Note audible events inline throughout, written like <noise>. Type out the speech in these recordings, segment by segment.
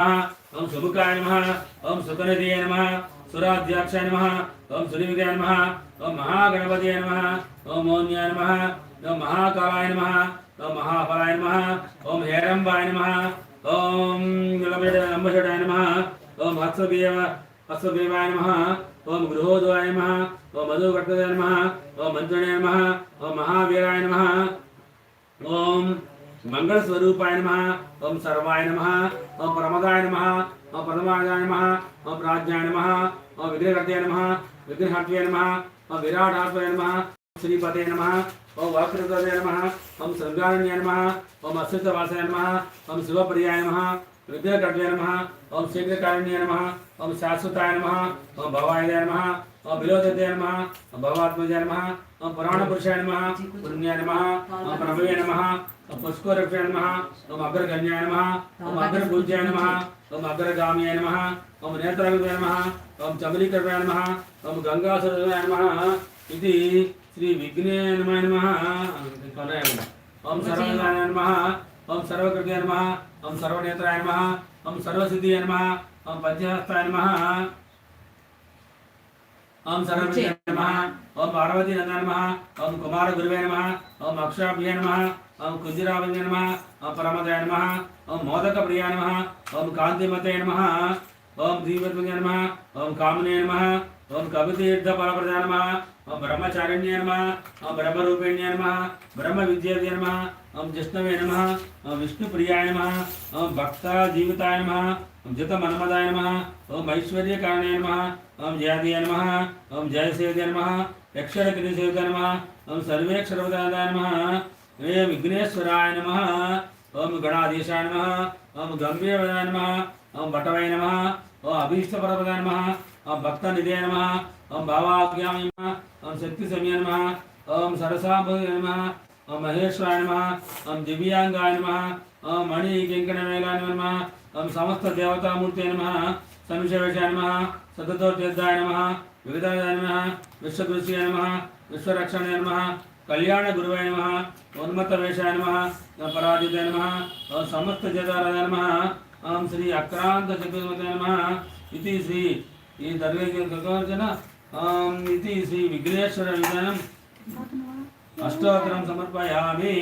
ఓం సుముఖాయ నమ ఓం సుఖనిధియ నమ సురాధ్యాక్ష నమ ఓం సునిమికాయ నమ ఓం మహాగణపతియ నమ ఓం మౌన్యాయ నమ ఓం మహాకాలాయ నమ ఓం మహాఫలాయ నమ ఓం హేరంబాయ నమ ఓం లంబషడాయ నమ ఓం హత్సదేవ హత్సదేవాయ నమ ఓం గృహోదవాయ నమ ఓం మధుకర్తయ నమ ఓం మంత్రణాయ నమ ఓం మహావీరాయ నమ ఓం మంగళస్వరూపాయ నమ ఓం సర్వాయ నమ ఓం ప్రమదాయ నమ ఓం పరమాయ నమ ఓం ప్రాజ్ఞాయ నమ ఓం విగ్రహకర్తయ నమ విగ్రహాత్వయ నమ ఓం విరాటాత్వయ నమ శ్రీపతే నమ ఓం వాకృతయ నమ ఓం శృంగారణ్యాయ నమ ఓం అశ్రితవాసాయ నమ ఓం శివప్రియాయ నమ విగ్రహకర్తయ నమ ఓం శీఘ్రకారణ్యాయ నమ ఓం శాశ్వతాయ నమ ఓం భవాయ నమ ఓం విలోచతే నమ ఓం నమ ఓం పురాణపురుషాయ నమ పుణ్యాయ నమ ప్రభవే నమ పుష్కరక్షాయ నమ ఓం అగ్రగణ్యాయ నమ ఓం అగ్రపూజ్యాయ నమ ఓం అగ్రగామ్యాయ నమ ఓం నేత్రాయ నమ ఓం చమలీకృపాయ నమ ఓం గంగాసురాయ నమ ఇది శ్రీ విఘ్నేయ నమ ఓం సర్వదాయ నమ ఓం సర్వకృతయ నమ ఓం సర్వనేత్రాయ నమ ఓం సర్వసిద్ధియ నమ ఓం పంచహస్తాయ నమ ఓం సర్వజ్ఞ నమ ఓం పార్వతీ నంద నమ ఓం కుమార గురువే నమ ఓం అక్షాభ్య నమ ఓం కుంజిరాభ్య నమ ఓం పరమదయ నమ ఓం మోదక ప్రియ నమ ఓం కాంతిమతే నమ ఓం దీపత్మజ నమ ఓం కామినే నమ ఓం కవితీర్థ ఫలప్రద నమ ఓం బ్రహ్మచారిణ్య నమ ఓం బ్రహ్మరూపిణ్య నమ బ్రహ్మ విద్యార్థి నమ ఓం జిష్ణవే నమ ఓం విష్ణుప్రియాయ నమ ఓం భక్త జీవితాయ నమ ఓం జిత మన్మదాయ నమ ఓం ఐశ్వర్యకారణే నమ ఓం జయాదియ నమ ఓం జయసేవ్య నమ యక్షర యక్షరకిరిసేవ్య నమ ఓం సర్వేక్షరవదాయ నమ ఏ విఘ్నేశ్వరాయ నమ ఓం గణాధీశాయ నమ ఓం గంభీరవదాయ నమ ఓం భటవయ నమ ఓం అభీష్టపరపదాయ నమ ఓం భక్త నిధే నమ ఓం భావాజ్ఞాయ నమ ఓం శక్తి సమయ నమ ఓం సరసాభయ నమ ఓం మహేశ్వరాయ నమ ఓం దివ్యాంగాయ నమ ఓం మణి కింకణవేలాయ నమ ఓం సమస్త దేవతామూర్తి నమ సంశయవేషాయ నమ సతతోత్యర్థాయ నమ వివిధాయ నమ విశ్వకృష్యాయ నమ విశ్వరక్షణాయ నమ కళ్యాణ గురువే నమ ఉన్మత్త వేషాయ నమ పరాజిత నమ ఓం సమస్త జదారాయ నమ ఓం శ్రీ అక్రాంత చతుర్మతే నమ ఇది శ్రీ ఈ దర్వేజన ఓం ఇది శ్రీ విఘ్నేశ్వర విధానం. అష్టోత్తరం సమర్పయామి.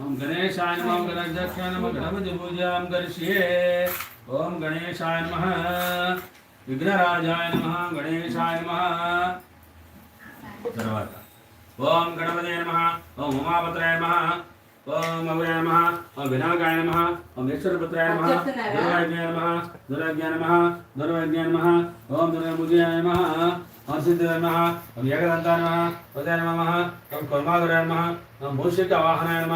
ఓం గణేశాయ నమ ఓం గణాధ్యక్షాయ నమ గణపతి పూజాం కరిష్యే. ఓం గణేశాయ నమ విఘ్నరాజాయ నమ గణేశాయ నమ. తర్వాత. ఓం గణపతే నమ ఓం ఉమాపత్రాయ నమ. ఓం అభయాయ నమ ఓం వినాయకాయ నమ ఓం ఈశ్వరపుత్రాయ నమ దుర్వాజ్ఞాయ నమ దుర్వాజ్ఞాయ నమ దుర్వాజ్ఞాయ నమ ఓం దుర్గముజయాయ నమ ఓం సిద్ధాయ నమ ఓం ఏకదంతాయ నమ ఉదయ నమ ఓం కుర్మాధురాయ నమ ఓం మూషిక వాహనాయ నమ.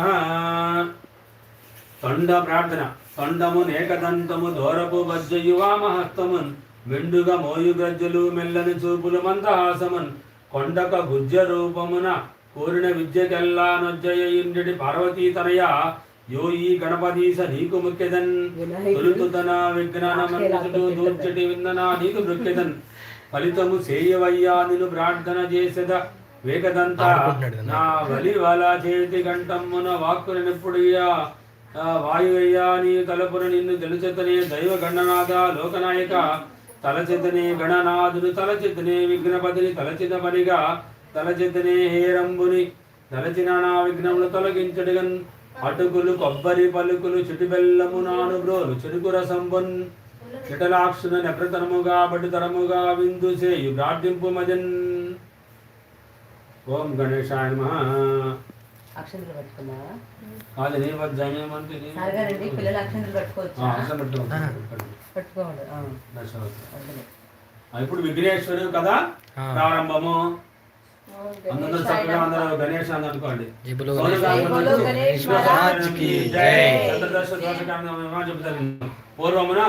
తొండ ప్రార్థన దూరపు మెండుగా మోయు గజ్జలు మెల్లని చూపులు మందహాసమున్ కొండక గుజ్జ రూపమున కోరిన విద్యకెల్లా నొజ్జయ ఇంద్రుడి పార్వతీ తనయ యో ఈ గణపతీస నీకు ముఖ్యదన్ తొలుతుతన విజ్ఞానమంతుడు దూర్చటి విందన నీకు మృక్యదన్ ఫలితము సేయవయ్యా నిన్ను ప్రార్థన చేసెద. వేగదంత నా బలి వల చేతి గంటమ్మున వాక్కున నిప్పుడయ్యా వాయువయ్యా నీ తలపున నిన్ను తెలుచెతనే దైవ గణనాథ లోకనాయక. తలచెతనే గణనాథుడు తలచెతనే విఘ్నపతిని తలచిత పనిగా తలచెతనే హేరంబుని తలచిన నా విఘ్నములు తొలగించడుగన్ అటుకులు కొబ్బరి పలుకులు చిటిబెల్లము నాను బ్రోలు చెరుకు రసంబున్. చిటలాక్షున నెప్రతరముగా బడితరముగా విందు చేయు ప్రార్థింపు మజన్. ఓం గణేశాయ నమ. అక్షంతలు పట్టుకున్నావా? అది నీ వద్ద పిల్లలు అక్షంతలు పట్టుకోవచ్చా? పట్టుకోండి ఇప్పుడు విఘ్నేశ్వరుడు కదా ప్రారంభము. అందరూ చక్కగా అందరూ గణేష్ అని అనుకోండి. జై. పూర్వమున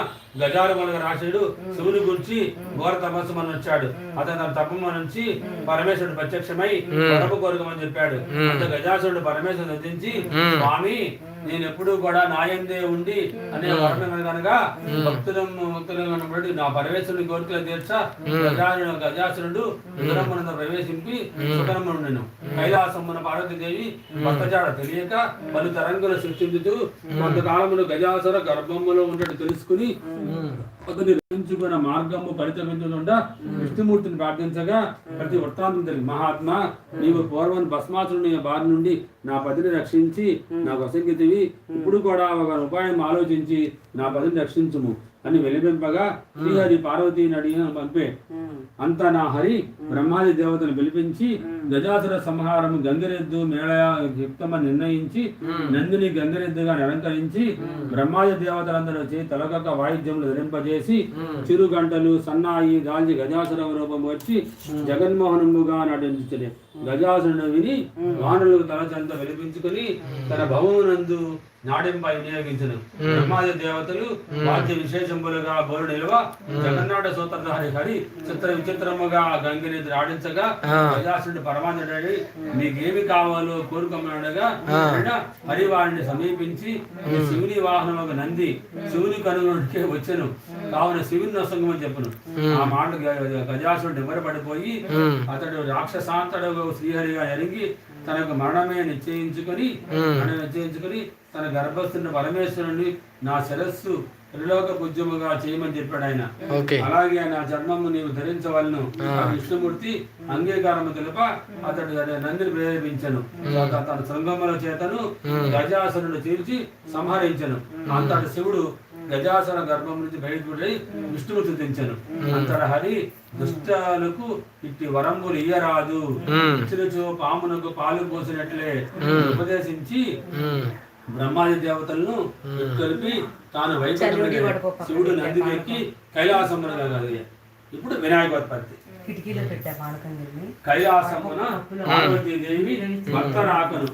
గజారుమలుగా రాశుడు శివుని గురించి ఘోర తపస్సు మన వచ్చాడు. అతను తన తపము నుంచి పరమేశ్వరుడు ప్రత్యక్షమై వరపు కోరుకోమని చెప్పాడు. అంత గజాసురుడు పరమేశ్వరుడు నటించి స్వామి నేను ఎప్పుడూ కూడా నాయందే ఉండి అనే వరణ కనుక భక్తులను కనబడి నా పరమేశ్వరుని కోరికలు తీర్చ గజాను గజాసురుడు ఉదరమ్మను ప్రవేశింపి సుఖరమ్మను కైలాసమున పార్వతీదేవి భక్తజాడ తెలియక పలు తరంగులు సృష్టించుతూ కొంతకాలమును గజాసుర గర్భములో ఉండేది తెలుసుకుని ఒకటి రచించుకున్న మార్గము పరితమించకుండా విష్ణుమూర్తిని ప్రార్థించగా ప్రతి వృత్తాంతం జరిగింది మహాత్మా నీవు పూర్వం భస్మాసురుని బారి నుండి నా పతిని రక్షించి నాకు అసంగితివి. ఇప్పుడు కూడా ఒక ఉపాయం ఆలోచించి నా పతిని రక్షించుము అని వెలిపింపగా శ్రీహరి పార్వతీని అడిగిన పంపే అంత నా హరి బ్రహ్మాది దేవతను పిలిపించి గజాసుర సంహారం గంగిరెద్దు మేళయ యుక్తమని నిర్ణయించి నందిని గంగిరెద్దుగా అలంకరించి బ్రహ్మాది దేవతలందరూ వచ్చి తలకొక వాయిద్యములు ధరింపజేసి చిరు గంటలు సన్నాయి దాల్చి గజాసుర రూపం వచ్చి జగన్మోహనముగా నటించుచునే గజాసురుడు విని వానరులకు తలచంత వెలిపించుకుని తన భవమునందు నాడింపై వినియోగించను. బ్రహ్మాది దేవతలు వాద్య విశేషములుగా బోరు నిలువ జగన్నాట సూత్రధారి హరి చిత్ర విచిత్రముగా గంగిని ఆడించగా గజాసురుడు పరమానుడని మీకేమి కావాలో కోరుకోమనగా హరి వారిని సమీపించి శివుని వాహనము నంది శివుని కనుగొనకే వచ్చెను. కావున శివుని నొసంగమని చెప్పును. ఆ మాట గ- గజాసురుడు నిమ్మరపడిపోయి అతడు రాక్షసాంతడు శ్రీహరిగా ఎరిగి తనకు మరణమే నిశ్చయించుకొని మరణం నిశ్చయించుకొని తన గర్భస్థుని పరమేశ్వరుని నా శిరస్సు త్రిలోక పూజ్యముగా చేయమని చెప్పాడు ఆయన. అలాగే నా జన్మము నీవు ధరించవలను. విష్ణుమూర్తి అంగీకారము తెలుప అతడు నందిని ప్రేరేపించను. తన శృంగముల చేతను గజాసురుడు తీర్చి సంహరించను. అంతటి శివుడు గజాసుర గర్భం నుంచి బయటపడి విష్ణువు తుదించను అంతట హరి దుష్టాలకు ఇట్టి వరంబులు ఇయ్యరాదు. ఇచ్చినచో పామునకు పాలు పోసినట్లే ఉపదేశించి బ్రహ్మాది దేవతలను కలిపి తాను వైకుంఠముకి శివుడు నంది ఎక్కి కైలాసమున. ఇప్పుడు వినాయకోత్పత్తి కిటికీలో పెట్టా పానకంగిరిని కైలాసమున పార్వతీదేవి భక్త రాకను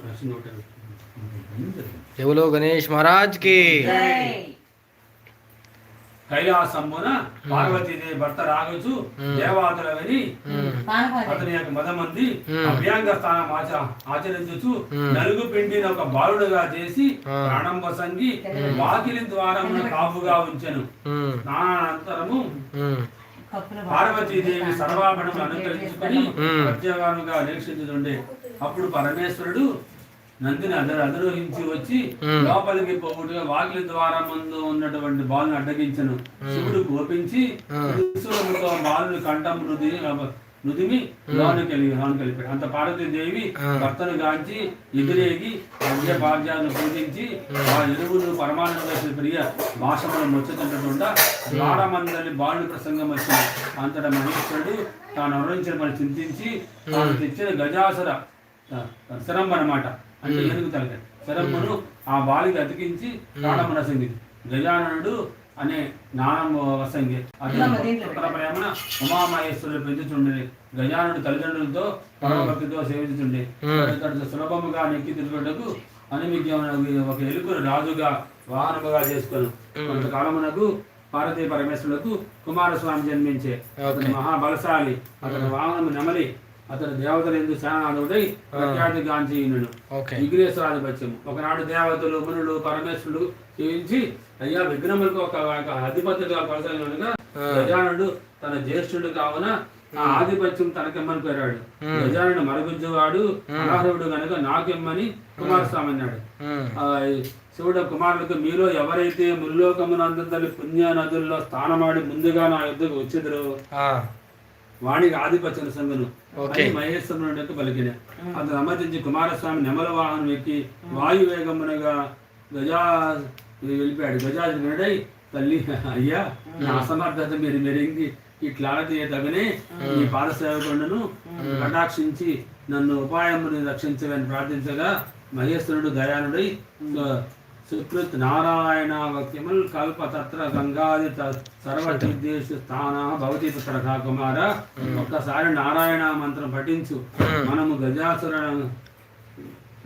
చెవులో గణేష్ మహారాజ్కి? కైలాసమున పార్వతీదేవి భర్త రాగచు దేవాతల విని పానకాలు అతని యొక్క మదమంది అభ్యాంగ స్థానం ఆచ ఆచరించుచు నలుగు పిండిని ఒక బాలుడుగా చేసి ప్రాణం వసంగి వాకిలి ద్వారమున కాపుగా ఉంచెను. కప్పుల పార్వతీదేవి సర్వాభరణం అనుకరించుకుని ప్రత్యేకంగా నిరీక్షించుతుండే అప్పుడు పరమేశ్వరుడు నందిని అదరు అధిరోహించి వచ్చి లోపలికి పోగుడుగా వాకిలి ద్వారం ముందు ఉన్నటువంటి బాలుని అడ్డగించను. శివుడు కోపించి త్రిశూలముతో బాలుని కంఠం నుది నుదిమి లోనికి వెళ్ళి లోనికి వెళ్ళిపోయాడు. అంత పార్వతీదేవి భర్తను గాంచి ఎదురేగి అర్ఘ్య భాగ్యాలను పూజించి ఆ ఇరువురు పరమానంద ప్రియ భాషమును ముచ్చతుండకుండా ద్వారమందరి బాలుని ప్రసంగం వచ్చింది. అంతట మహేశ్వరుడు తాను అవరించిన పని చింతించి తాను తెచ్చిన గజాసుర శరంబ అన్నమాట అంటే ఏనుగు తలకాయ శరంబను ఆ బాలికి అతికించి ప్రాణమున సంగీతి గజాననుడు అనే నానమ్మ వసంగి ప్రేమన ఉమామహేశ్వరుడు పెంచుచుండే గజానుడు తల్లిదండ్రులతో పరమభక్తితో సేవించుండే సులభముగా నెక్కి తిరుగుటకు అనుమిగ్యమైన ఒక ఎలుకను రాజుగా వాహనముగా చేసుకొని కొంతకాలమునకు పార్వతీ పరమేశ్వరులకు కుమారస్వామి జన్మించే. అతను మహాబలశాలి. అతని వాహనము నెమలి అతను దేవతలు ఎందుకు శానాథుడై ప్రఖ్యాతి గాంచీయునుడు విఘ్నేశ్వరాధిపత్యం ఒకనాడు దేవతలు మునులు పరమేశ్వరుడు చేయించి అయ్యా విఘ్నములకు ఒక అధిపతిగా కొనసాగినగా గజానుడు తన జ్యేష్ఠుడు కావున ఆ ఆధిపత్యం తనకెమ్మని పేరాడు గజానుడు మరుగుజ్జువాడు అనాథుడు గనుక నాకెమ్మని కుమారస్వామి అన్నాడు. ఆ, శివుడు కుమారులకు మీలో ఎవరైతే ముల్లోకమునందరి పుణ్య నదుల్లో స్థానమాడి ముందుగా నా యుద్ధకు వచ్చేదరో వాణికి ఆధిపత్యం సంగను. అని మహేశ్వరుడు యొక్క పలికిన. అతను సమ్మతించి కుమారస్వామి నెమల వాహనం ఎక్కి వాయు వేగమునగా గజా వెళ్ళిపోయాడు. గజాజుడై తల్లి అయ్యా నా అసమర్థత మీరు మెరింగి ఇట్లా తగనే ఈ పాదసేవకుండను కటాక్షించి నన్ను ఉపాయముని రక్షించవని ప్రార్థించగా మహేశ్వరుడు దయానుడై సుకృత్ నారాయణ వక్యముల్ కల్పతత్ర గంగాది సర్వదేశ స్థాన భవతి పుత్ర కుమార ఒక్కసారి నారాయణ మంత్రం పఠించు. మనము గజాసుర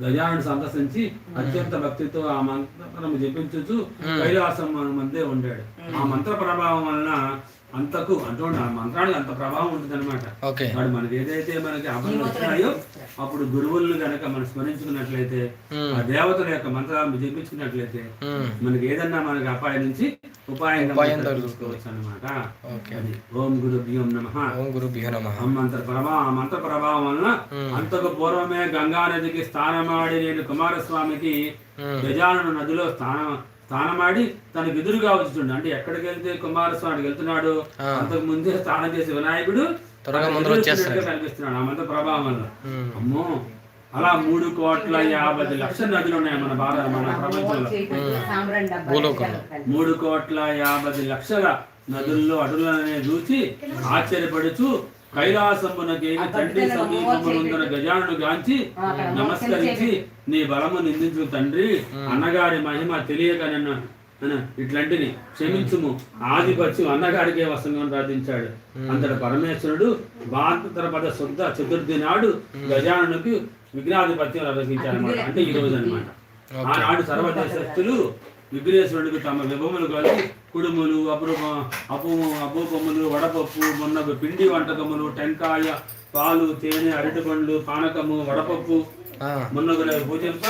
గజాన్ని సందర్శించి అత్యంత భక్తితో ఆ మంత్రం జపించుచు కైలాసం మన మధ్య ఉండాడు. ఆ మంత్ర ప్రభావం వలన అంతకు అంటే ఆ మంత్రానికి అంత ప్రభావం ఉంటుంది అనమాట వాడు మనకి ఏదైతే మనకి అపలు వస్తున్నాయో అప్పుడు గురువులను గనక మనం స్మరించుకున్నట్లయితే. ఆ దేవతల యొక్క మంత్రాలను జపించుకున్నట్లయితే. మనకి ఏదన్నా మనకి అపాయం నుంచి ఉపాయం. తప్పించుకోవచ్చు అనమాట ఓం గురు బియ్యం నమ ఓం గురు మంత్ర ప్రభావం మంత్ర ప్రభావం వలన. అంతకు పూర్వమే గంగా నదికి స్నానమాడి నేను కుమారస్వామికి మ్మ్. గజానన నదిలో స్నానం స్నానమాడి తనకు ఎదురుగా వచ్చుండు అంటే ఎక్కడికి వెళ్తే కుమారస్వామికి వెళ్తున్నాడు. అంతకు ముందే స్నానం చేసే వినాయకుడు కనిపిస్తున్నాడు. ఆ మంత్ర ప్రభావం వల్ల మ్మ్. అమ్మో అలా మూడు కోట్ల యాభై లక్షల నదులు ఉన్నాయి మన భారత మన ప్రపంచంలో. మూడు కోట్ల యాభై లక్షల నదుల్లో అటులనే చూసి ఆశ్చర్యపడుచు కైలాసమునకి తండ్రి సమీపమునందున గజానుడు గాంచి నమస్కరించి నీ బలము నిందించు తండ్రి. అన్నగారి మహిమ తెలియక నన్ను ఇట్లాంటిని క్షమించుము. ఆధిపత్యం అన్నగారికే వసంగా ప్రార్థించాడు. అంతటి పరమేశ్వరుడు భారతర పద శుద్ధ చతుర్థి నాడు గజానుడికి విఘ్నాధిపత్యం రచించారన్నమాట అంటే ఈ రోజు అనమాట ఆనాడు సర్వదేశస్తులు విఘ్నేశ్వరుడికి తమ విభవములు కలిగి కుడుములు అపురూప అపుము అపూపములు వడపప్పు మొన్నగు పిండి వంటకములు టెంకాయ పాలు తేనె అరటిపండ్లు పానకము వడపప్పు ఆ, మున్నగుల పూజింప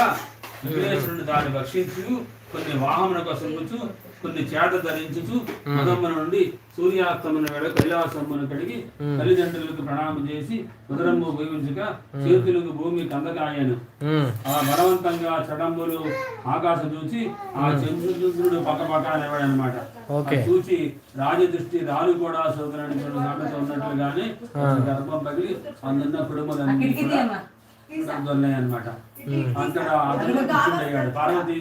విఘ్నేశ్వరుడు దాన్ని భక్షించు కొన్ని వాహమున కొసంగుచు కొన్ని చేత ధరించుచు మదమ్మన నుండి సూర్యాస్తమన వేళ కైలాసమ్మను కడిగి తల్లిదండ్రులకు ప్రణామం చేసి ఉదరమ్ము ఉపయోగించక చేతులకు భూమి కందకాయను. ఆ బలవంతంగా చడంబులు ఆకాశం చూసి ఆ చంద్రుడు పక్క పక్క అనేవాడు అనమాట ఓకే. చూసి రాజదృష్టి రాలు కూడా సోదరుని సామెత ఉన్నట్లుగానే గర్భం పగిలి అందున్న కుటుంబాలన్నీ కూడా అనమాట అక్కడ అతను కూర్చుండయ్యాడు పార్వతీ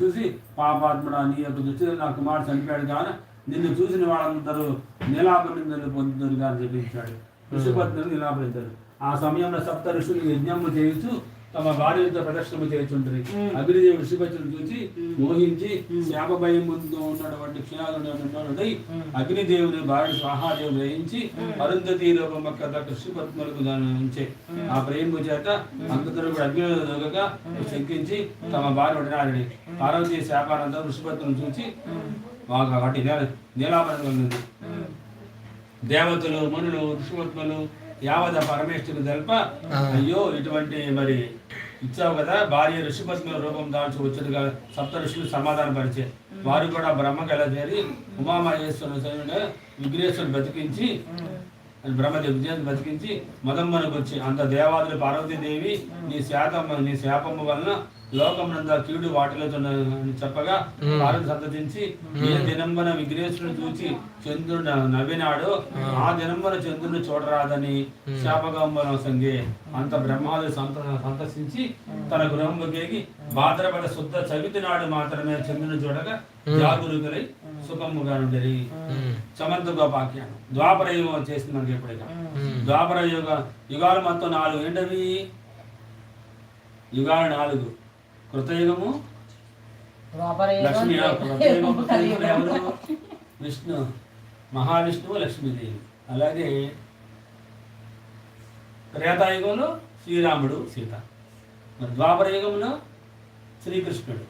చూసి పాపాత్ముడా నీ యొక్క దృష్టిలో నా కుమారుడు చనిపోయాడు కానీ నిన్ను చూసిన వాళ్ళందరూ నీలాపనిందలు పొందుతారు కానీ చెప్పించాడు ఋషిపత్నులు నీలాపనించారు ఆ సమయంలో సప్త ఋషులు యజ్ఞము చేయించు తమ భార్యలతో ప్రదర్శన చేయించుంటారు అగ్నిదేవుడు ఋషిపత్నులు చూసి మోహించి శాప భయం ముందు ఉన్నటువంటి క్షణాలు అగ్నిదేవుని భార్య స్వాహాదేవుడు వేయించి అరుంధతి రూపం యొక్క దాని ఉంచే ఆ ప్రేమ చేత అంతతరు కూడా అగ్నిలో దొరకగా శంకించి తమ భార్య వడినారని పార్వతీ శాపానందం ఋషిపత్నులు చూసి వాటి నేల నీలాపరం ఉంది దేవతలు మునులు ఋషిపత్నులు యావద పరమేశ్వరుడు తెలప అయ్యో ఇటువంటి మరి ఇచ్చావు కదా భార్య ఋషిపత్నుల రూపం దాల్చి వచ్చుడుగా సప్త ఋషులు సమాధానం పరిచే వారు కూడా బ్రహ్మకి ఎలా చేరి ఉమామహేశ్వరుడు విఘ్నేశ్వరుడు బతికించి బ్రహ్మదేవి విజయాన్ని బతికించి మదమ్మనికి వచ్చి అంత దేవాదులు పార్వతీదేవి నీ శాతమ్మ నీ శాపమ్మ వలన లోకమునంద కీడు వాటిలో అని చెప్పగా పార్వతి సంతతించి ఏ దినంబన విఘ్నేశ్వరుడు చూచి చంద్రుడు నవ్వినాడు. ఆ దినంబన చంద్రుడిని చూడరాదని శాపగంబరం సంగే అంత బ్రహ్మాదు సంత సంతసించి తన గృహంలోకి భాద్రపద శుద్ధ చవితి నాడు మాత్రమే చంద్రుని చూడగా జాగురుగలై సుఖముగా ఉండేది. సమంత గోపాఖ్యానం. ద్వాపర యుగం వచ్చేసింది మనకి ఎప్పుడైనా ద్వాపర యుగ యుగాలు మొత్తం నాలుగు ఏంటవి? యుగాలు నాలుగు. కృతయుగము లక్ష్మి కృతయుగం <laughs> కృతయుగంలో ఎవరు? విష్ణు మహావిష్ణువు లక్ష్మీదేవి. అలాగే త్రేతాయుగంలో శ్రీరాముడు సీత. మరి ద్వాపర యుగంలో శ్రీకృష్ణుడు.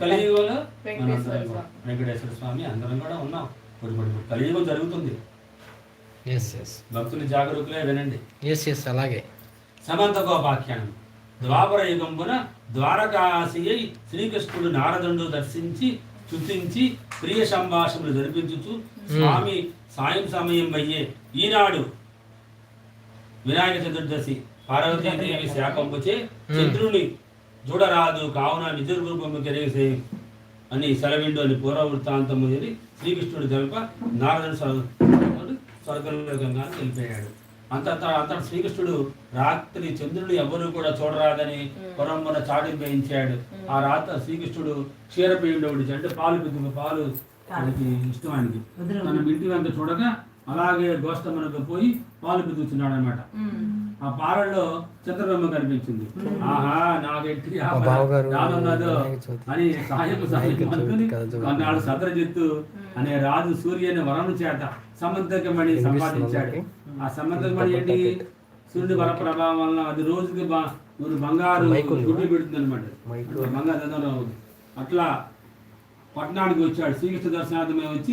కలియుగంలో మనందరం కూడా వెంకటేశ్వర స్వామి అందరం కూడా ఉన్నాం. ఇప్పుడు ఇప్పుడు కలియుగం జరుగుతుంది. ఎస్ ఎస్ భక్తులు జాగరూకులే వినండి. ఎస్ ఎస్ అలాగే. సమంత గోపాఖ్యానం. ద్వాపర యుగంపున ద్వారకాసి అయి శ్రీకృష్ణుడు నారదుడు దర్శించి చుతించి ప్రియ సంభాషణలు జరిపించుచు స్వామి సాయం సమయం అయ్యే ఈనాడు వినాయక చతుర్దశి పార్వతీదేవి శాకంపుచే చంద్రుని చూడరాదు కావున నిజ రూపము తెలియసే అని సెలవిండు అని పూర్వ వృత్తాంతము శ్రీకృష్ణుడు తెలప నారదుడు స్వర్గ- స్వర్గంలోకంగా వెళ్ళిపోయాడు అంత అంత శ్రీకృష్ణుడు రాత్రి చంద్రుడు ఎవరు కూడా చూడరాదని పురంబున చాటింపేయించాడు ఆ రాత్రి శ్రీకృష్ణుడు క్షీరపేయుడు అంటే పాలు పితుకు పాలు ఆయనకి ఇష్టం ఆయనకి తన ఇంటి అంతా చూడగా అలాగే గోష్టమునకు పోయి పాలు పితుకుతున్నాడు అనమాట ఆ పాలల్లో చంద్రబ్రహ్మ కనిపించింది. ఆహా నాకెట్టి రానున్నదో. అని సాయం సాయం అనుకుని. కొన్నాళ్ళు సత్రజిత్తు అనే రాజు సూర్యుని వరము చేత సమంతకమణి సంపాదించాడు. ఆ సమంతకమణి ఏంటి? సూర్యుడి వర ప్రభావం వలన అది రోజుకి బంగారు? గుడ్లు పెడుతుంది అనమాట బంగారు అట్లా పట్టణానికి వచ్చాడు. శ్రీకృష్ణ దర్శనార్థమే వచ్చి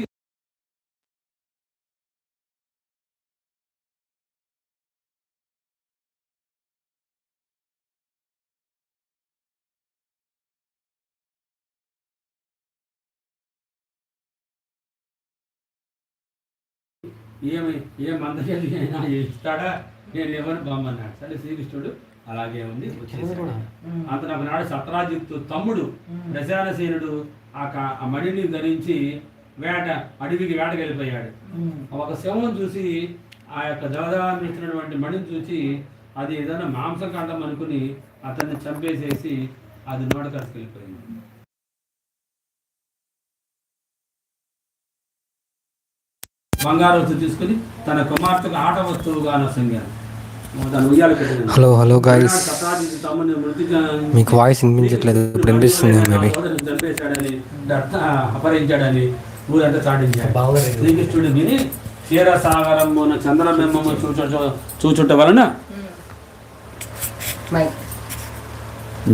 ఏమి ఏ మందకెళ్ళి అయినా ఇస్తాడా? నేను ఎవరు బొమ్మన్నాడు. సరే శ్రీకృష్ణుడు అలాగే ఉంది వచ్చేసాడు. అతను ఒకనాడు సత్రాజిత్తు తమ్ముడు దశానసేనుడు ఆ కా- ఆ మణిని ధరించి వేట అడవికి వేటకి వెళ్ళిపోయాడు. ఒక శవం చూసి ఆ యొక్క జలదాన్ని ఇచ్చినటువంటి మణిని చూసి అది ఏదైనా మాంసకాండం అనుకుని అతన్ని చంపేసేసి అది నోట వెళ్ళిపోయింది. బంగారు వస్తువు తీసుకుని తన కుమార్తెకు ఆట వస్తువుగా హలో హలో గాయస్ మీకు వాయిస్ వినిపించట్లేదు. ఇప్పుడు వినిపిస్తుంది మేబీ. అపహరించాడని ఊరంతా చాటించాడు. శ్రీకృష్ణుడు విని చంద్రబింబము చూచుట చూచుట వలన మైక్.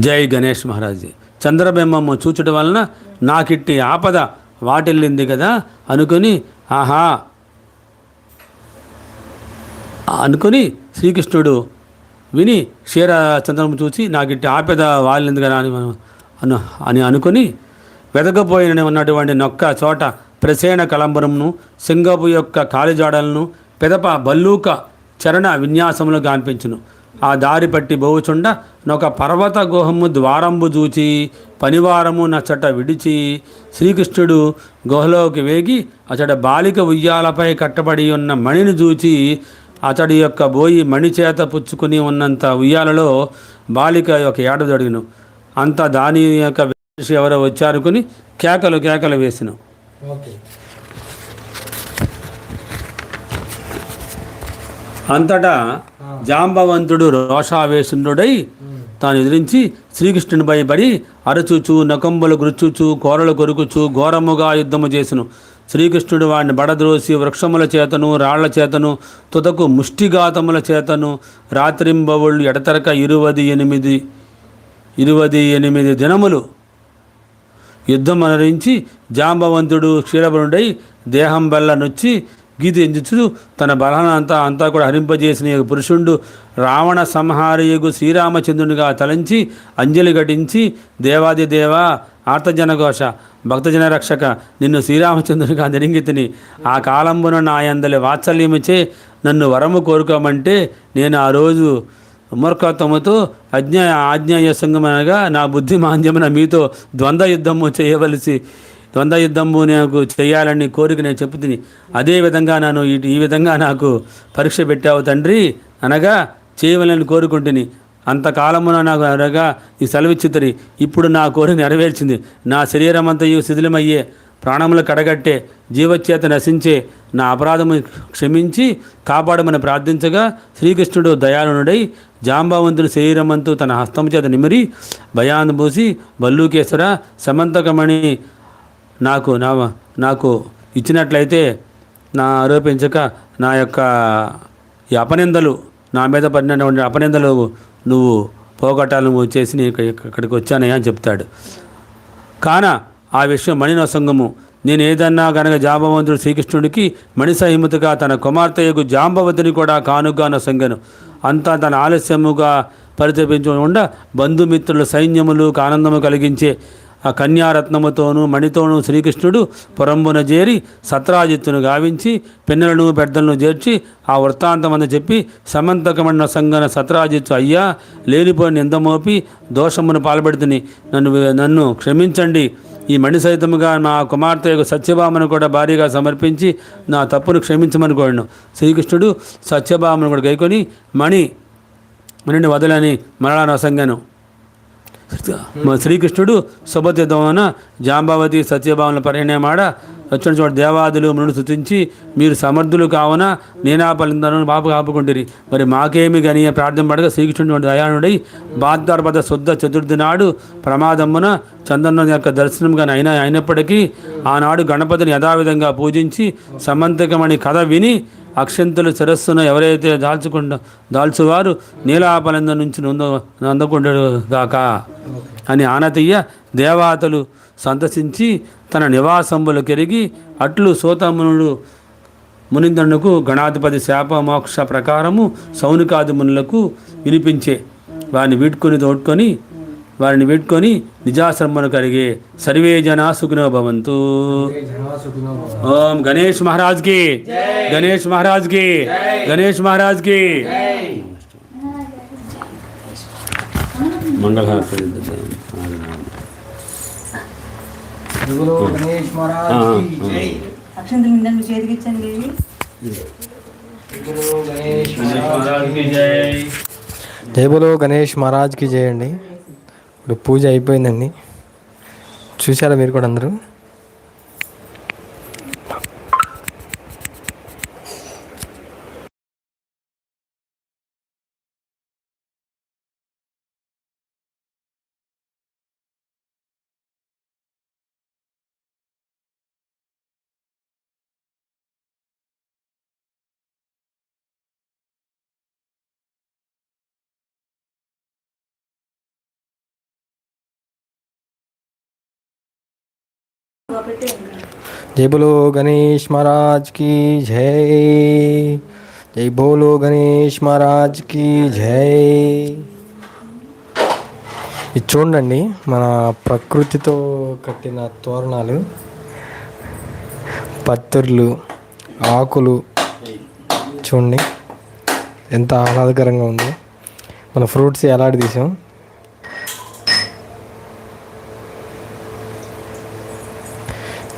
జై గణేష్ మహారాజ్. చంద్రబింబము చూచుట వలన నాకిట్టి ఆపద వాటిల్లింది కదా అనుకుని ఆహా అనుకుని శ్రీకృష్ణుడు విని క్షీర చంద్రము చూసి నాకిట్టి ఆపద వాలింది కదా అని అను అని అనుకుని వెదకపోయిన ఉన్నటువంటి నొక్క చోట ప్రసేన కలంబరమును సింగపు యొక్క కాలిజాడలను పెదప బల్లూక చరణ విన్యాసములు కనిపించును ఆ దారి పట్టి బోవుచుండ నొక పర్వత గుహము ద్వారంబు చూచి పనివారము నచ్చట విడిచి శ్రీకృష్ణుడు గుహలోకి వేగి అచట బాలిక ఉయ్యాలపై కట్టబడి ఉన్న మణిని చూచి అతడి యొక్క బోయి మణి చేత పుచ్చుకుని ఉన్నంత ఉయ్యాలలో బాలిక యొక్క ఏడాది అడిగిను అంత దాని యొక్క ఎవరో వచ్చారుకుని కేకలు కేకలు వేసిన. అంతటా జాంబవంతుడు రోషావేశుడై తాను ఎదిరించి శ్రీకృష్ణుని భయపడి అరచుచు నకంబులు గురుచుచు కోరలు కొరుకుచు ఘోరముగా యుద్ధము చేసెను. శ్రీకృష్ణుడు వాడిని బడద్రోసి వృక్షముల చేతను రాళ్ళ చేతను తుదకు ముష్టిఘాతముల చేతను రాత్రింబవుళ్ళు ఎడతరక ఇరువది ఎనిమిది ఇరువది ఎనిమిది దినములు యుద్ధం అనరించి జాంబవంతుడు క్షీరబరుడై దేహం బెల్ల నొచ్చి గీత ఎంచుచు తన బలనంతా అంతా కూడా హరింపజేసిన పురుషుండు రావణ సంహారయుగు శ్రీరామచంద్రునిగా తలంచి అంజలి ఘటించి దేవాది దేవా ఆర్తజనఘోష భక్తజన రక్షక నిన్ను శ్రీరామచంద్రునిగా నిరింగితిని ఆ కాలంబున నా యందలి వాత్సల్యముచే నన్ను వరము కోరుకోమంటే నేను ఆ రోజు మూర్ఖత్వముతో అజ్ఞ ఆజ్ఞాయసంగమనగా నా బుద్ధి మాంద్యమున మీతో ద్వంద్వ యుద్ధము చేయవలసి ద్వంద్వ యుద్ధము నాకు చేయాలని కోరిక నేను చెప్పుతిని. అదే విధంగా నన్ను ఈ విధంగా నాకు పరీక్ష పెట్టావు తండ్రి అనగా చేయవలని కోరుకుంటుని. అంతకాలమున నాకు అనగా ఈ సెలవిచ్చితరి. ఇప్పుడు నా కోరిక నెరవేర్చింది. నా శరీరం అంతయు శిథిలమయ్యే ప్రాణములు కడగట్టే జీవచేత నశించే నా అపరాధము క్షమించి కాపాడమని ప్రార్థించగా శ్రీకృష్ణుడు దయాళునుడై జాంబావంతుని శరీరమంతు తన హస్తము చేత నిమిరి భయానుభూసి బల్లూకేశ్వర సమంతకమణి నాకు నా నాకు ఇచ్చినట్లయితే నా ఆరోపించక నా యొక్క ఈ అపనిందలు నా మీద పడినటువంటి అపనిందలు నువ్వు పోగొట్టాలని వచ్చేసి నేను ఇక్కడికి వచ్చానయ్యా అని చెప్తాడు. కాన ఆ విషయం మణినొసంగము నేను ఏదన్నా గనక జాంబవంతుడు శ్రీకృష్ణుడికి మణిసహిమతిగా తన కుమార్తెయకు జాంబవతిని కూడా కానుగా నొసంగను అంతా తన ఆలస్యముగా పరితపించకుండా బంధుమిత్రుల సైన్యములు ఆనందము కలిగించే ఆ కన్యారత్నముతోనూ మణితోనూ శ్రీకృష్ణుడు పురంబున చేరి సత్రాజిత్తును గావించి పిన్నలను పెద్దలను చేర్చి ఆ వృత్తాంతమందు చెప్పి సమంతకమన్న సంగన సత్రాజిత్తు అయ్యా లేనిపోయిన నిందమోపి దోషమును పాల్పడుతుని. నన్ను నన్ను క్షమించండి. ఈ మణి సహితముగా నా కుమార్తె యొక్క సత్యభామను కూడా భారీగా సమర్పించి నా తప్పును క్షమించమని కోరిను. శ్రీకృష్ణుడు సత్యభామను కూడా గైకొని మణి మణిని వదలని మరలా నొసంగను శ్రీకృష్ణుడు సుభద్రదోన జాంబావతి సత్యభావన పరిణయమాడ వచ్చిన చోట దేవాదులు మనుడు స్థుతించి మీరు సమర్థులు కావున నేనాపలిందను పాప కాపుకుంటుంది మరి మాకేమి గని ప్రార్థన పడగా శ్రీకృష్ణుడు దయానుడై బాద్దార్పద శుద్ధ చతుర్థి నాడు ప్రమాదమున చంద్రన యొక్క దర్శనంగా అయినా అయినప్పటికీ ఆనాడు గణపతిని యథావిధంగా పూజించి సమంతకమని కథ విని అక్షంతులు శిరస్సును ఎవరైతే దాల్చుకుంట దాల్చువారు నీలాపలంద నుంచి నొంద నందకుండడు గాక. అని ఆనతీయ దేవాతలు సంతసించి తన నివాసంబులు కెరిగి అట్లు సోతమునుడు మునిందనుకు గణాధిపతి శాపమోక్ష ప్రకారము సౌనికాది మునులకు వినిపించే. వారిని వీడ్కొని తోడ్కొని వారిని పెట్టుకొని నిజాశ్రమను కలిగి సర్వే జనా సుఖినో భవంతు. ఓం గణేష్ మహారాజ్కి గణేష్ మహారాజ్కి గణేష్ మహారాజ్కి మంగళహారతి గణేష్ ఆ, ఆ. అక్షంతలు మీద మీ చేతికి ఇచ్చండి ఇవి. గణేష్ గణేష్ మహారాజ్కి జై. జై బోలో గణేష్ మహారాజ్కి చేయండి ఇప్పుడు పూజ అయిపోయిందండి. చూసారా మీరు కూడా అందరూ? जय बोलो गणेश महाराज की जय जय बोलो గణేష్ మహారాజ్ కి జై ఇది చూడండి మన ప్రకృతితో కట్టిన తోరణాలు పత్తుర్లు ఆకులు చూడండి ఎంత ఆహ్లాదకరంగా ఉంది మన ఫ్రూట్స్ ఎలాంటి తీసాం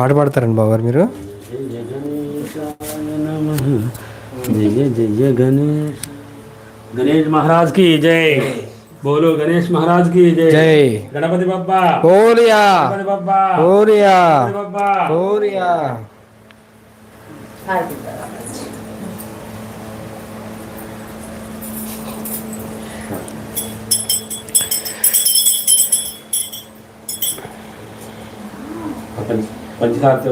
పాట పాడతారండి బాబారు మీరు जय जय गणेश गणेश महाराज की जय बोलो गणेश महाराज की जय जय गणपति बप्पा ఓరియా गणपति बप्पा ఓరియా गणपति बप्पा ఓరియా పంచ పంచదారతో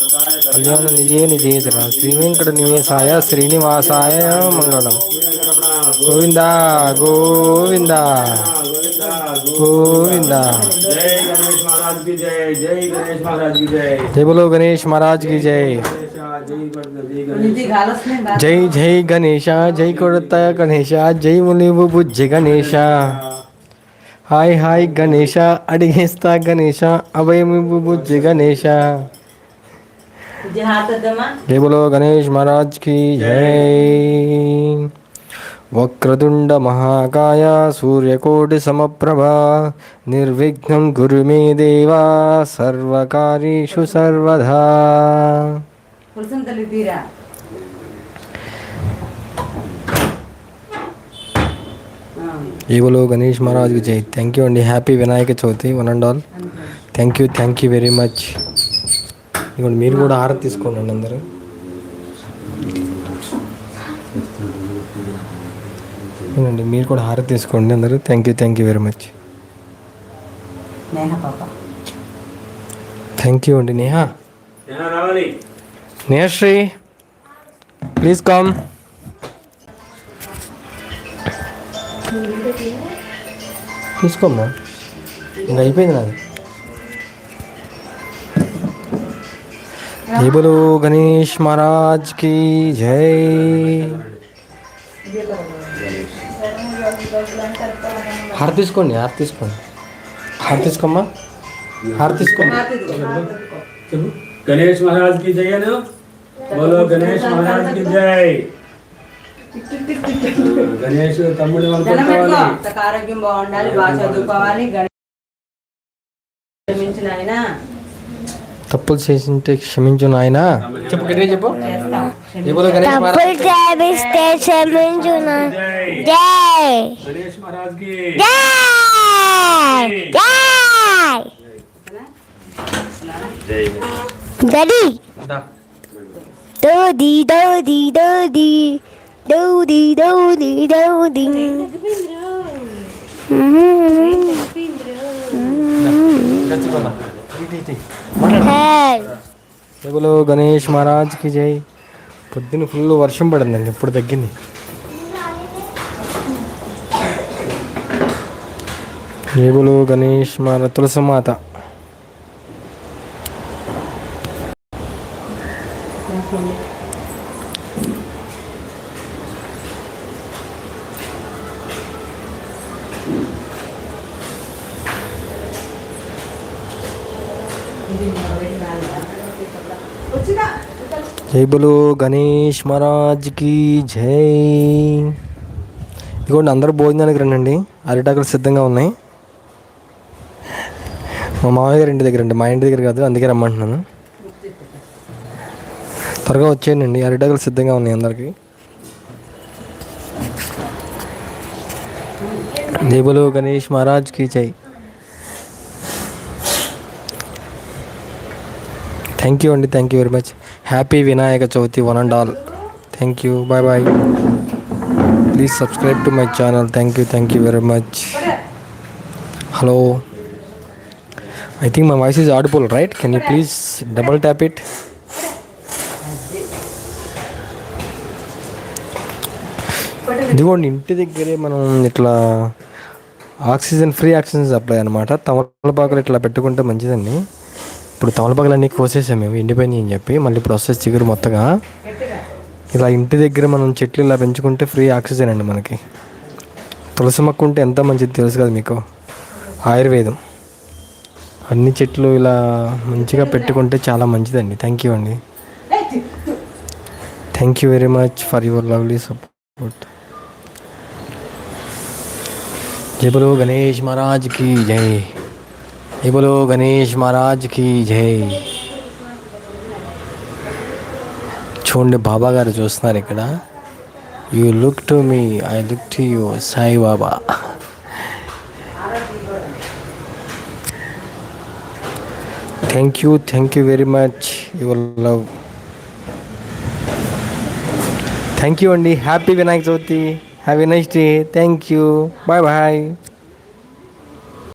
निजे निजे मंगल गोविंद गोविंद गोविंद जय बोलो गणेश महाराज की जय जय जय गणेश जय कुरता गणेशा जय मुनि बुज हाय हाय गणेशा अड़गेस्ता गणेशा अभय बुज गणेशा ఇది హాతద్దమ్మా జై బోలో గణేష్ మహారాజ్కి జై వక్రతుండ మహాకాయ సూర్యకోటి సమప్రభ నిర్విఘ్నం గురు మే దేవా సర్వకారీషు సర్వదా పురుషం తల్లి తీరా ఆ, జై బోలో గణేష్ మహారాజ్కి జై థ్యాంక్ యూ అండి happy Vinayaka Chavithi one and all ఇదిగోండి మీరు కూడా ఆరతి తీసుకోండి అందరూ. అవునండి మీరు కూడా హారతి తీసుకోండి అందరూ. Thank you thank you very much Neha పాప. థ్యాంక్ యూ అండి నేహా. నేహశ్రీ ప్లీజ్ కమ్ తీసుకోమ్మా ఇంకా అయిపోయింది నాది. జై బోలో గణేష్ మహారాజ్కి జై హార తీసుకోండి హార తీసుకోండి హార తీసుకోమ్మా హార తీసుకోండి గణేష్ మహారాజ్కి జై అను బోలో గణేష్ మహారాజ్కి జై గణేష్ తమ్ముడు దండం పెట్టుకో అనుకుంటావాలి అంతకు ఆరోగ్యం బాగుండాలి బాగా చదువుకోవాలి గణించిన ఆయన తప్పులు చేసింటే క్షమించు నాయన. చెప్పు గట్టిగా చెప్పు. బోలో గణేష్ తప్పులు మహారాజ్ చేపిస్తే క్షమించును జై జై. గణేష్ మహారాజ్కి జై. జై. గడి. దా. దోది దోది దోది దోది దోది దోది చచ్చిపోదా. ఇటు, ఇటు. హే. జై బోలో గణేష్ మహారాజ్కి జై. పొద్దున్న ఫుల్ వర్షం పడిందండి ఇప్పుడు తగ్గింది? జై బోలో గణేష్ మహారా తులసమాత జై బోలో గణేష్ మహారాజ్కి జై. ఇదిగోండి అందరూ భోజనానికి రండి అరిటాకులు సిద్ధంగా ఉన్నాయి. మా మామయ్య గారి ఇంటి దగ్గర అండి. మా ఇంటి దగ్గర కాదు అందుకే రమ్మంటున్నాను. త్వరగా వచ్చేయండి అరిటాకులు సిద్ధంగా ఉన్నాయి అందరికి. జై గణేష్ మహారాజ్కి జై. థ్యాంక్ యూ అండి thank you very much happy Vinayaka Chavithi one and all thank you bye bye please subscribe to my channel thank you thank you very much hello I think my voice is audible right can you please double tap it ఇదిగోండి ఇంటి దగ్గరే మనం ఇట్లా oxygen free oxygen supply అనమాట తమలపాకులు ఇట్లా పెట్టుకుంటే మంచిదండి. ఇప్పుడు తమలపాకులు కోసేసాం మేము ఎండిపోయినాయి అని చెప్పి. మళ్ళీ ఇప్పుడు వస్తే చిగురు మొత్తగా. ఇలా ఇంటి దగ్గర మనం చెట్లు ఇలా పెంచుకుంటే ఫ్రీ ఆక్సిజన్ అండి మనకి. తులసి మొక్క ఉంటే ఎంత మంచిది తెలుసు కదా మీకు? ఆయుర్వేదం. అన్ని చెట్లు ఇలా మంచిగా పెట్టుకుంటే చాలా మంచిదండి. థ్యాంక్ యూ అండి. Thank you very much for your lovely support జై బలో గణేష్ మహారాజ్కి జై. జై బలో గణేష్ మహారాజ్కి జై చూడండి బాబా గారు చూస్తున్నారు ఇక్కడ you look to me I look to you Sai Baba thank you thank you very much your love thank you అండి happy Vinayaka Chavithi have a nice day thank you bye bye